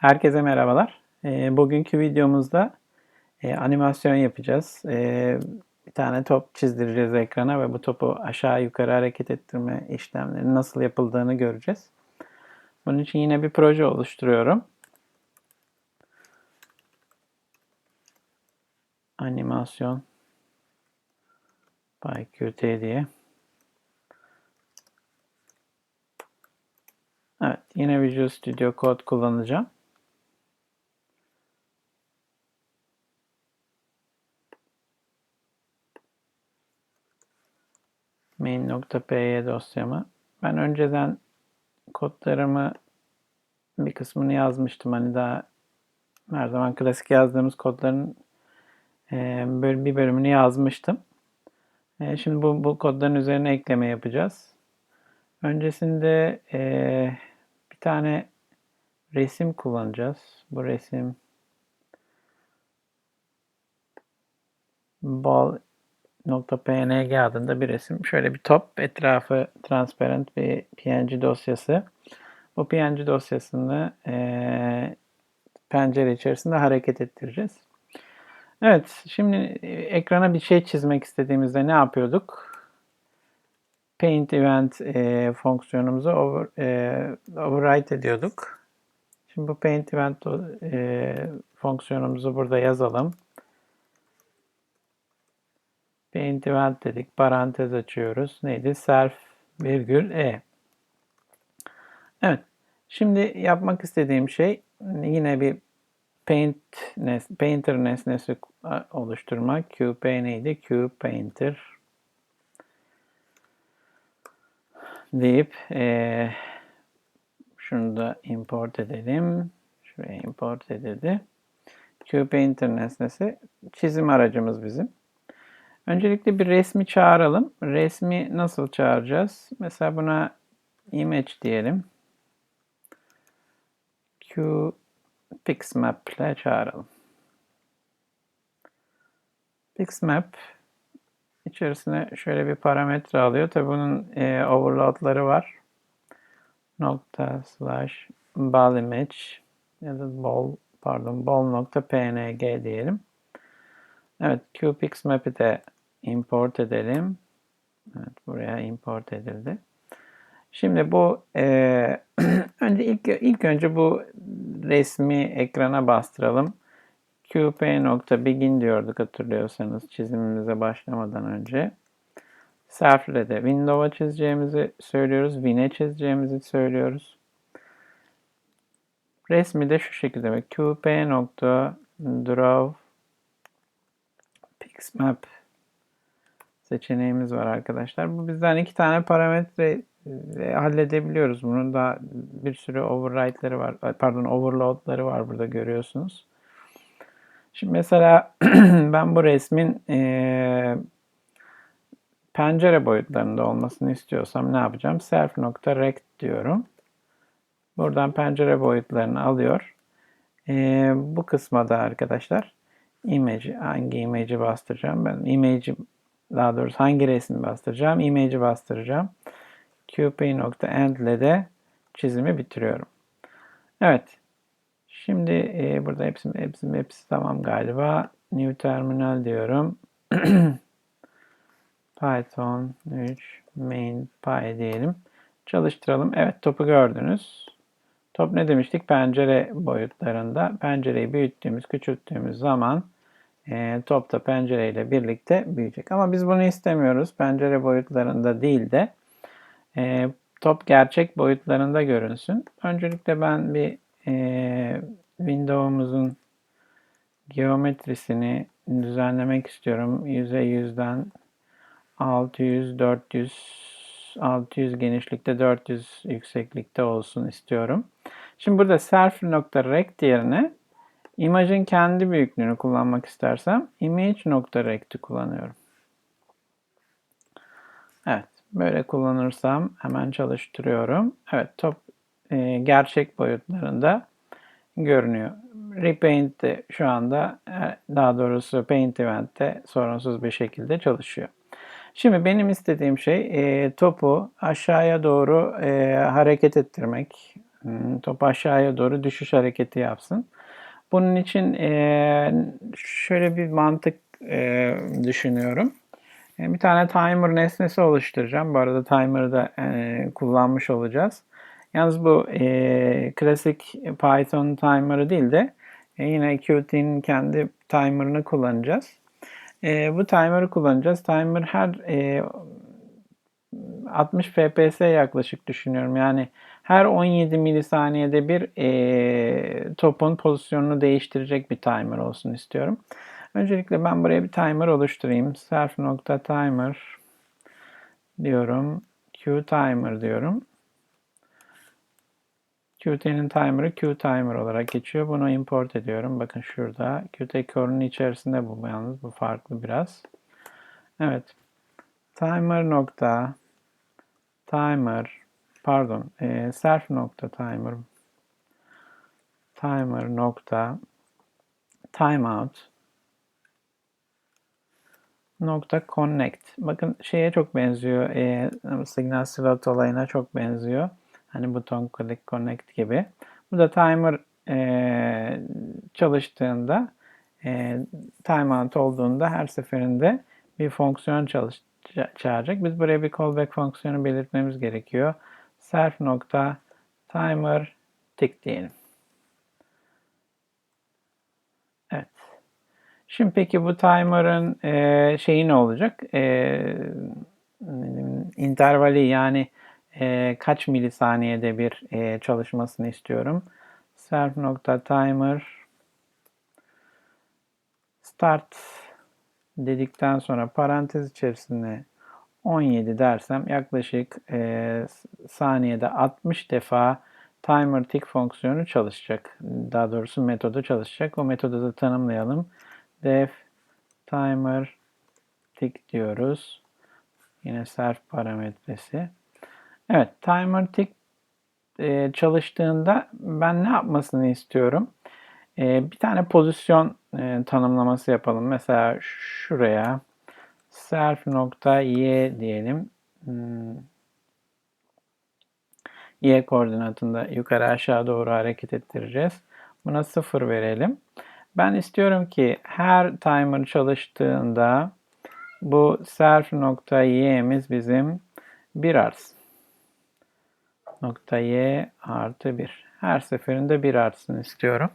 Herkese merhabalar. E, bugünkü videomuzda e, animasyon yapacağız. E, bir tane top çizdireceğiz ekrana ve bu topu aşağı yukarı hareket ettirme işlemlerinin nasıl yapıldığını göreceğiz. Bunun için yine bir proje oluşturuyorum. Animasyon by Qt diye. Evet, yine Visual Studio Code kullanacağım. main.py dosyamı. Ben önceden kodlarımı bir kısmını yazmıştım. Hani daha her zaman klasik yazdığımız kodların e, böyle bir bölümünü yazmıştım. E, şimdi bu, bu kodların üzerine ekleme yapacağız. Öncesinde e, bir tane resim kullanacağız. Bu resim ball .png adında bir resim. Şöyle bir top, etrafı transparent bir PNG dosyası. Bu PNG dosyasını e, pencere içerisinde hareket ettireceğiz. Evet, şimdi ekrana bir şey çizmek istediğimizde ne yapıyorduk? Paint Event e, fonksiyonumuzu over, e, override ediyorduk. Şimdi bu Paint Event e, fonksiyonumuzu burada yazalım. Paint event dedik. Parantez açıyoruz. Neydi? Self virgül e. Evet. Şimdi yapmak istediğim şey yine bir paint nes painter nesnesi oluşturmak. QP neydi? Q painter deyip e, şunu da import edelim. Şuraya import edildi. QPainter nesnesi çizim aracımız bizim. Öncelikle bir resmi çağıralım. Resmi nasıl çağıracağız? Mesela buna image diyelim. Q pixmap ile çağıralım. Pixmap içerisine şöyle bir parametre alıyor. Tabi bunun e, overloadları var. Nokta slash ball image ya da ball pardon ball nokta png diyelim. Evet qpixmap'i de import edelim. Evet, buraya import edildi. Şimdi bu e, önce ilk ilk önce bu resmi ekrana bastıralım. qp.begin diyorduk hatırlıyorsanız çizimimize başlamadan önce. Self'le de Windows'a çizeceğimizi söylüyoruz. Win'e çizeceğimizi söylüyoruz. Resmi de şu şekilde qp.draw pixmap seçeneğimiz var arkadaşlar. Bu bizden iki tane parametre e, halledebiliyoruz. Bunun da bir sürü override'leri var. Pardon overload'ları var burada görüyorsunuz. Şimdi mesela ben bu resmin e, pencere boyutlarında olmasını istiyorsam ne yapacağım? Self.rect diyorum. Buradan pencere boyutlarını alıyor. E, bu kısma da arkadaşlar image hangi image'i bastıracağım? Ben image'i daha doğrusu hangi resmi bastıracağım? Image'i bastıracağım. qp.end ile de çizimi bitiriyorum. Evet. Şimdi e, burada hepsi, hepsi, hepsi tamam galiba. New terminal diyorum. Python 3 main py diyelim. Çalıştıralım. Evet topu gördünüz. Top ne demiştik? Pencere boyutlarında. Pencereyi büyüttüğümüz, küçülttüğümüz zaman e, top da pencereyle birlikte büyüyecek. Ama biz bunu istemiyoruz. Pencere boyutlarında değil de e, top gerçek boyutlarında görünsün. Öncelikle ben bir e, Windows'umuzun geometrisini düzenlemek istiyorum. Yüze yüzden 600, 400, 600 genişlikte 400 yükseklikte olsun istiyorum. Şimdi burada self.rect yerine İmajın kendi büyüklüğünü kullanmak istersem image.rect'i kullanıyorum. Evet, böyle kullanırsam hemen çalıştırıyorum. Evet, top e, gerçek boyutlarında görünüyor. Repaint de şu anda e, daha doğrusu Paint Event'te sorunsuz bir şekilde çalışıyor. Şimdi benim istediğim şey e, topu aşağıya doğru e, hareket ettirmek. hmm, top aşağıya doğru düşüş hareketi yapsın. Bunun için şöyle bir mantık düşünüyorum. Bir tane timer nesnesi oluşturacağım. Bu arada timer'ı da kullanmış olacağız. Yalnız bu e, klasik Python timer'ı değil de yine Qt'nin kendi timer'ını kullanacağız. Bu timer'ı kullanacağız. Timer her e, 60 fps yaklaşık düşünüyorum. Yani her 17 milisaniyede bir e, topun pozisyonunu değiştirecek bir timer olsun istiyorum. Öncelikle ben buraya bir timer oluşturayım. Self nokta timer diyorum. Q timer diyorum. Qt'nin timer'ı Q timer olarak geçiyor. Bunu import ediyorum. Bakın şurada. Qt core'un içerisinde bu yalnız. Bu farklı biraz. Evet. Timer nokta timer pardon e, self nokta timer timer nokta timeout nokta connect. Bakın şeye çok benziyor. E, signal slot olayına çok benziyor. Hani buton click connect gibi. Bu da timer e, çalıştığında e, timeout olduğunda her seferinde bir fonksiyon çalış, çağıracak. Biz buraya bir callback fonksiyonu belirtmemiz gerekiyor. Self nokta timer tick diyelim. Evet. Şimdi peki bu timer'ın e, şeyi ne olacak? E, intervali yani e, kaç milisaniyede bir e, çalışmasını istiyorum. Self nokta timer start dedikten sonra parantez içerisinde 17 dersem yaklaşık e, saniyede 60 defa timer tick fonksiyonu çalışacak. Daha doğrusu metodu çalışacak. O metodu da tanımlayalım. def timer tick diyoruz. Yine self parametresi. Evet, timer tick e, çalıştığında ben ne yapmasını istiyorum? E, bir tane pozisyon e, tanımlaması yapalım. Mesela şuraya self y diyelim. Hmm. Y koordinatında yukarı aşağı doğru hareket ettireceğiz. Buna 0 verelim. Ben istiyorum ki her timer çalıştığında bu self nokta bizim 1 artsın. Nokta y artı 1. Her seferinde 1 artsın istiyorum.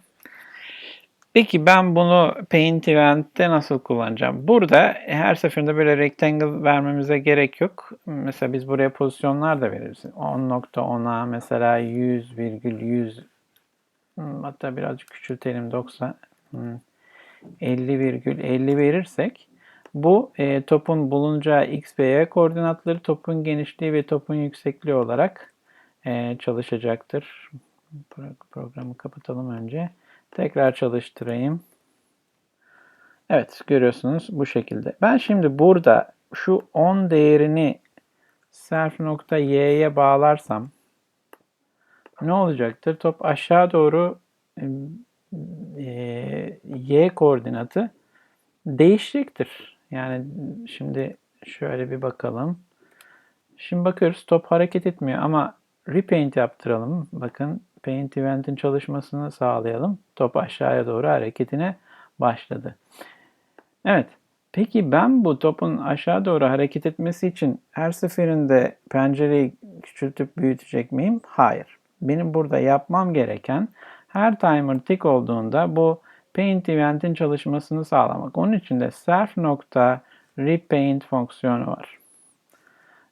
Peki ben bunu Paint Event'te nasıl kullanacağım? Burada her seferinde böyle rectangle vermemize gerek yok. Mesela biz buraya pozisyonlar da veririz. 10.10'a mesela 100,100 hmm, hatta birazcık küçültelim 90 50,50 verirsek bu e, topun bulunacağı x ve y koordinatları topun genişliği ve topun yüksekliği olarak e, çalışacaktır. Programı kapatalım önce. Tekrar çalıştırayım. Evet görüyorsunuz bu şekilde. Ben şimdi burada şu 10 değerini self nokta y'ye bağlarsam ne olacaktır? Top aşağı doğru e, y koordinatı değişecektir. Yani şimdi şöyle bir bakalım. Şimdi bakıyoruz top hareket etmiyor ama repaint yaptıralım. Bakın paint event'in çalışmasını sağlayalım. Top aşağıya doğru hareketine başladı. Evet. Peki ben bu topun aşağı doğru hareket etmesi için her seferinde pencereyi küçültüp büyütecek miyim? Hayır. Benim burada yapmam gereken her timer tick olduğunda bu paint event'in çalışmasını sağlamak. Onun için de self repaint fonksiyonu var.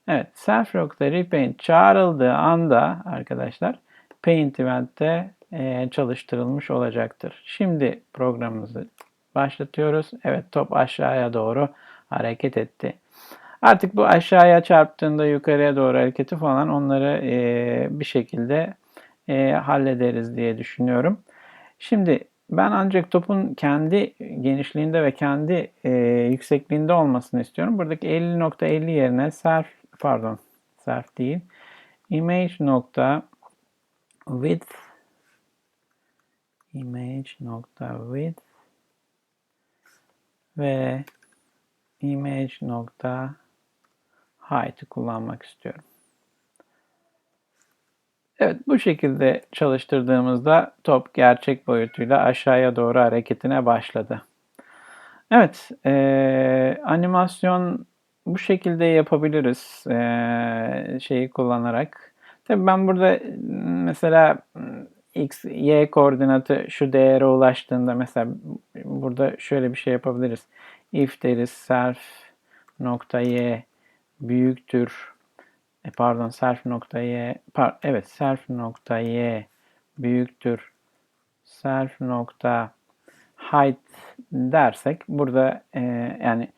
Evet, self repaint çağrıldığı anda arkadaşlar Paint Event'te e, çalıştırılmış olacaktır. Şimdi programımızı başlatıyoruz. Evet top aşağıya doğru hareket etti. Artık bu aşağıya çarptığında yukarıya doğru hareketi falan onları e, bir şekilde e, hallederiz diye düşünüyorum. Şimdi ben ancak topun kendi genişliğinde ve kendi e, yüksekliğinde olmasını istiyorum. Buradaki 50.50 .50 yerine self pardon self değil image nokta width image nokta width ve image nokta height'ı kullanmak istiyorum. Evet, bu şekilde çalıştırdığımızda top gerçek boyutuyla aşağıya doğru hareketine başladı. Evet, eee, animasyon bu şekilde yapabiliriz eee, şeyi kullanarak. Tabii ben burada mesela x, y koordinatı şu değere ulaştığında mesela burada şöyle bir şey yapabiliriz. If deriz self nokta y büyüktür e, pardon self nokta y par, evet self nokta y büyüktür self nokta height dersek burada e, yani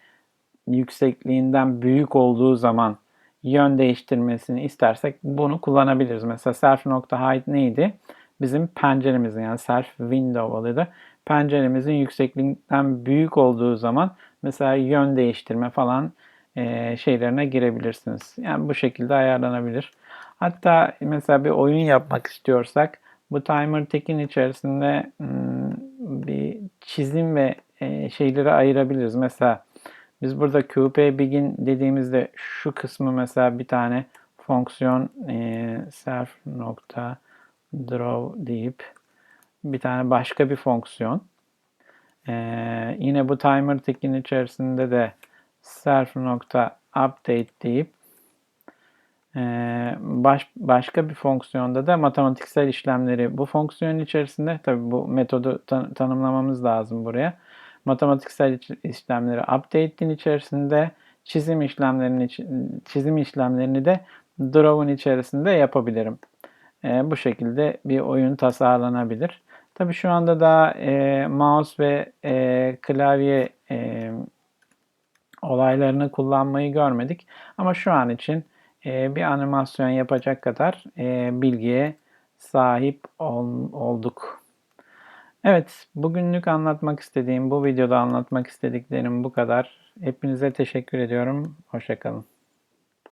yüksekliğinden büyük olduğu zaman yön değiştirmesini istersek bunu kullanabiliriz. Mesela self nokta height neydi? Bizim penceremizin yani self window oluyordu. Penceremizin yüksekliğinden büyük olduğu zaman mesela yön değiştirme falan e, şeylerine girebilirsiniz. Yani bu şekilde ayarlanabilir. Hatta mesela bir oyun yapmak istiyorsak bu timer tekin içerisinde hmm, bir çizim ve e, şeyleri ayırabiliriz. Mesela biz burada qp begin dediğimizde şu kısmı mesela bir tane fonksiyon e, self nokta draw deyip bir tane başka bir fonksiyon. Ee, yine bu timer tekin içerisinde de self nokta update deyip e, baş, başka bir fonksiyonda da matematiksel işlemleri bu fonksiyon içerisinde tabi bu metodu tan tanımlamamız lazım buraya. Matematiksel işlemleri update'in içerisinde çizim işlemlerini çizim işlemlerini de draw'un içerisinde yapabilirim. E, bu şekilde bir oyun tasarlanabilir. Tabi şu anda da e, mouse ve e, klavye e, olaylarını kullanmayı görmedik. Ama şu an için e, bir animasyon yapacak kadar e, bilgiye sahip ol, olduk. Evet, bugünlük anlatmak istediğim, bu videoda anlatmak istediklerim bu kadar. Hepinize teşekkür ediyorum. Hoşçakalın.